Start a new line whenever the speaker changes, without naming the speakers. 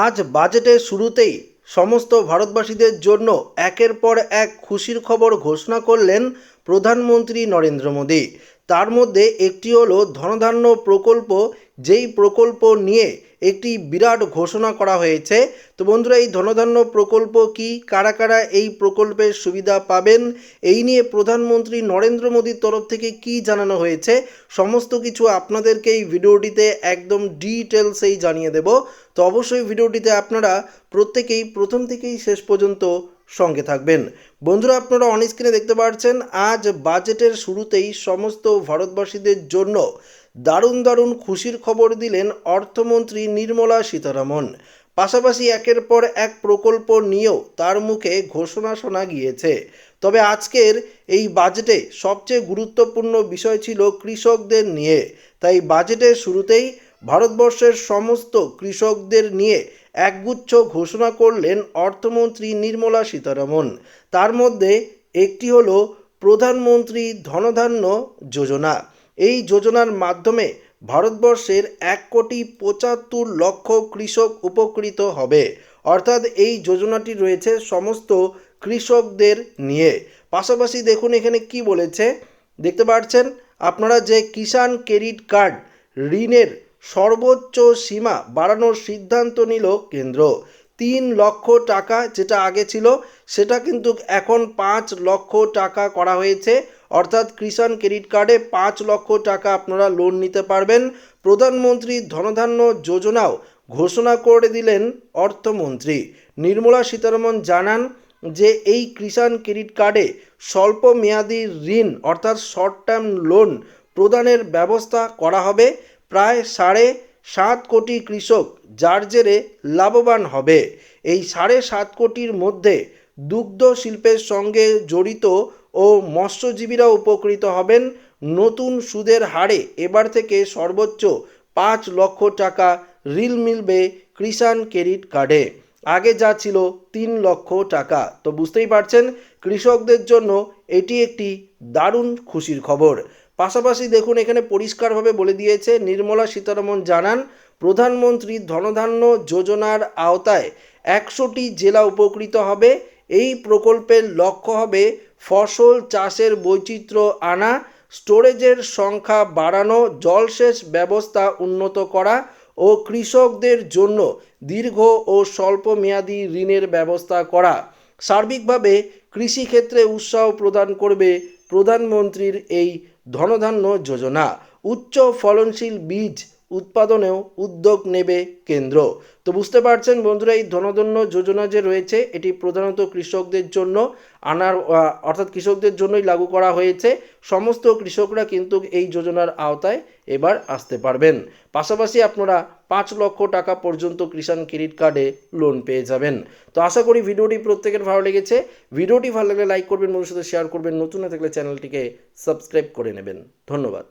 আজ বাজেটের শুরুতেই সমস্ত ভারতবাসীদের জন্য একের পর এক খুশির খবর ঘোষণা করলেন প্রধানমন্ত্রী নরেন্দ্র মোদী। তার মধ্যে একটি হলো ধনধান্য প্রকল্প, যেই প্রকল্প নিয়ে একটি বিরাট ঘোষণা করা হয়েছে। তো বন্ধুরা, এই ধনধান্য প্রকল্প কি? কারা কারা এই প্রকল্পের সুবিধা পাবেন? এই নিয়ে প্রধানমন্ত্রী নরেন্দ্র মোদীর তরফ থেকে কি জানানো হয়েছে? সমস্ত কিছু আপনাদেরকে এই ভিডিওটিতে একদম ডিটেলসেই জানিয়ে দেব। তো অবশ্যই ভিডিওটিতে আপনারা প্রত্যেকেই, প্রথম থেকেই শেষ পর্যন্ত সঙ্গে থাকবেন। বন্ধুরা, আপনারা অন স্ক্রিনে দেখতে পাচ্ছেন আজ বাজেটের শুরুতেই সমস্ত ভারতবাসীদের জন্য দারুণ দারুণ খুশির খবর দিলেন অর্থমন্ত্রী নির্মলা সীতারামন। পাশাপাশি একের পর এক প্রকল্প নিয়েও তার মুখে ঘোষণা শোনা গিয়েছে। তবে আজকের এই বাজেটে সবচেয়ে গুরুত্বপূর্ণ বিষয় ছিল কৃষকদের নিয়ে। তাই বাজেটের শুরুতেই ভারতবর্ষের সমস্ত কৃষকদের নিয়ে একগুচ্ছ ঘোষণা করলেন অর্থমন্ত্রী নির্মলা সীতারামন। তার মধ্যে একটি হলো প্রধানমন্ত্রী ধনধান্য যোজনা। এই যোজনার মাধ্যমে ভারতবর্ষের এক কোটি পঁচাত্তর লক্ষ কৃষক উপকৃত হবে। অর্থাৎ এই যোজনাটি রয়েছে সমস্ত কৃষকদের নিয়ে। পাশাপাশি দেখুন এখানে কি বলেছে। দেখতে পাচ্ছেন, আপনারা যে কিষাণ ক্রেডিট কার্ড ঋণের সর্বোচ্চ সীমা বাড়ানোর সিদ্ধান্ত নিল কেন্দ্র। তিন লক্ষ টাকা যেটা আগে ছিল, সেটা কিন্তু এখন পাঁচ লক্ষ টাকা করা হয়েছে। অর্থাৎ কিষাণ ক্রেডিট কার্ডে পাঁচ লক্ষ টাকা আপনারা লোন নিতে পারবেন। প্রধানমন্ত্রী ধনধান্য যোজনাও ঘোষণা করে দিলেন অর্থমন্ত্রী। নির্মলা সীতারমন জানান যে, এই কিষাণ ক্রেডিট কার্ডে স্বল্প মেয়াদি ঋণ অর্থাৎ শর্ট টার্ম লোন প্রদানের ব্যবস্থা করা হবে। প্রায় সাড়ে সাত কোটি কৃষক যার জেরে লাভবান হবে। এই সাড়ে সাত কোটির মধ্যে দুগ্ধ শিল্পের সঙ্গে জড়িত ও মৎস্যজীবীরা উপকৃত হবেন। নতুন সুদের হারে এবার থেকে সর্বোচ্চ পাঁচ লক্ষ টাকা ঋণ মিলবে কিষাণ ক্রেডিট কার্ডে। আগে যা ছিল তিন লক্ষ টাকা। তো বুঝতেই পারছেন, কৃষকদের জন্য এটি একটি দারুণ খুশির খবর। পাশাপাশি দেখুন, এখানে পরিষ্কারভাবে বলে দিয়েছে, নির্মলা সীতারমন জানান, প্রধানমন্ত্রী ধনধান্য যোজনার আওতায় একশোটি জেলা উপকৃত হবে। এই প্রকল্পের লক্ষ্য হবে ফসল চাষের বৈচিত্র্য আনা, স্টোরেজের সংখ্যা বাড়ানো, জলসেচ ব্যবস্থা উন্নত করা ও কৃষকদের জন্য দীর্ঘ ও স্বল্প মেয়াদী ঋণের ব্যবস্থা করা। সার্বিকভাবে কৃষিক্ষেত্রে উৎসাহ প্রদান করবে প্রধানমন্ত্রীর এই ধনধান্য যোজনা উচ্চ ফলনশীল বীজ উৎপাদনেও উদ্যোগ নেবে কেন্দ্র। তো বুঝতে পারছেন বন্ধুরা, এই ধনধান্য যোজনা যে রয়েছে, এটি প্রধানত কৃষকদের জন্য আনার অর্থাৎ কৃষকদের জন্যই লাগু করা হয়েছে। সমস্ত কৃষকরা কিন্তু এই যোজনার আওতায় এবার আসতে পারবেন। পাশাপাশি আপনারা পাঁচ লক্ষ টাকা পর্যন্ত কিষাণ ক্রেডিট কার্ডে লোন পেয়ে যাবেন। তো আশা করি ভিডিওটি প্রত্যেকের ভালো লেগেছে। ভিডিওটি ভালো লাগলে লাইক করবেন বন্ধুর সাথে শেয়ার করবেন। নতুন হয়ে থাকলে চ্যানেলটিকে সাবস্ক্রাইব করে নেবেন। ধন্যবাদ।